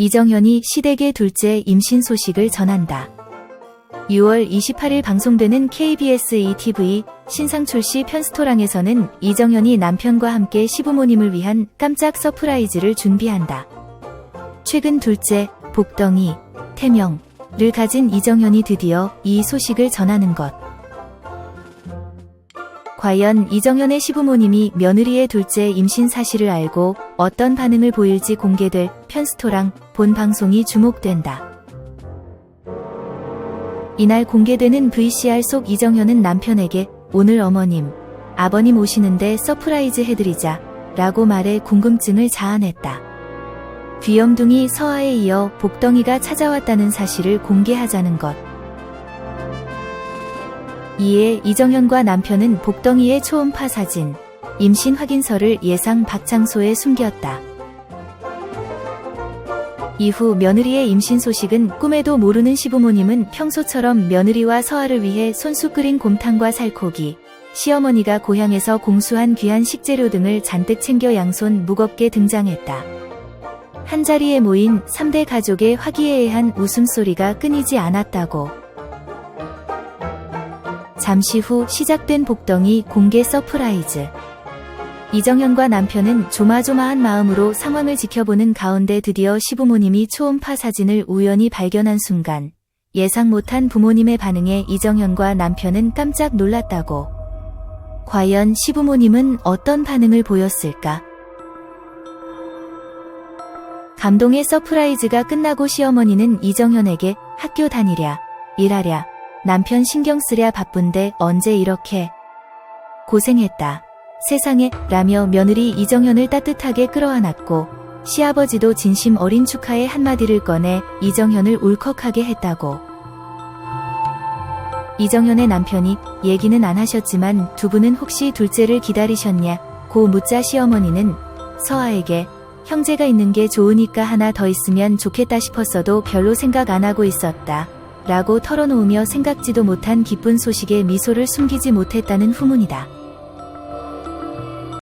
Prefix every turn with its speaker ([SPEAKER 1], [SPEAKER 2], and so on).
[SPEAKER 1] 이정현이 시댁의 둘째 임신 소식을 전한다. 6월 28일 방송되는 KBS ETV 신상 출시 편스토랑에서는 이정현이 남편과 함께 시부모님을 위한 깜짝 서프라이즈를 준비한다. 최근 둘째, 복덩이, 태명을 가진 이정현이 드디어 이 소식을 전하는 것. 과연 이정현의 시부모님이 며느리의 둘째 임신 사실을 알고 어떤 반응을 보일지 공개될 편스토랑 본 방송이 주목된다. 이날 공개되는 VCR 속 이정현은 남편에게 오늘 어머님, 아버님 오시는데 서프라이즈 해드리자 라고 말해 궁금증을 자아냈다. 귀염둥이 서아에 이어 복덩이가 찾아왔다는 사실을 공개하자는 것. 이에 이정현과 남편은 복덩이의 초음파 사진, 임신 확인서를 예상 박장소에 숨겼다. 이후 며느리의 임신 소식은 꿈에도 모르는 시부모님은 평소처럼 며느리와 서아를 위해 손수 끓인 곰탕과 살코기, 시어머니가 고향에서 공수한 귀한 식재료 등을 잔뜩 챙겨 양손 무겁게 등장했다. 한자리에 모인 3대 가족의 화기애애한 웃음소리가 끊이지 않았다고. 잠시 후 시작된 복덩이 공개 서프라이즈. 이정현과 남편은 조마조마한 마음으로 상황을 지켜보는 가운데 드디어 시부모님이 초음파 사진을 우연히 발견한 순간 예상 못한 부모님의 반응에 이정현과 남편은 깜짝 놀랐다고. 과연 시부모님은 어떤 반응을 보였을까? 감동의 서프라이즈가 끝나고 시어머니는 이정현에게 학교 다니랴, 일하랴, 남편 신경 쓰랴 바쁜데 언제 이렇게 고생했다. 세상에 라며 며느리 이정현을 따뜻하게 끌어안았고 시아버지도 진심 어린 축하의 한마디를 꺼내 이정현을 울컥하게 했다고. 이정현의 남편이 얘기는 안 하셨지만 두 분은 혹시 둘째를 기다리셨냐 고 묻자 시어머니는 서아에게 형제가 있는 게 좋으니까 하나 더 있으면 좋겠다 싶었어도 별로 생각 안 하고 있었다. 라고 털어놓으며 생각지도 못한 기쁜 소식에 미소를 숨기지 못했다는 후문이다.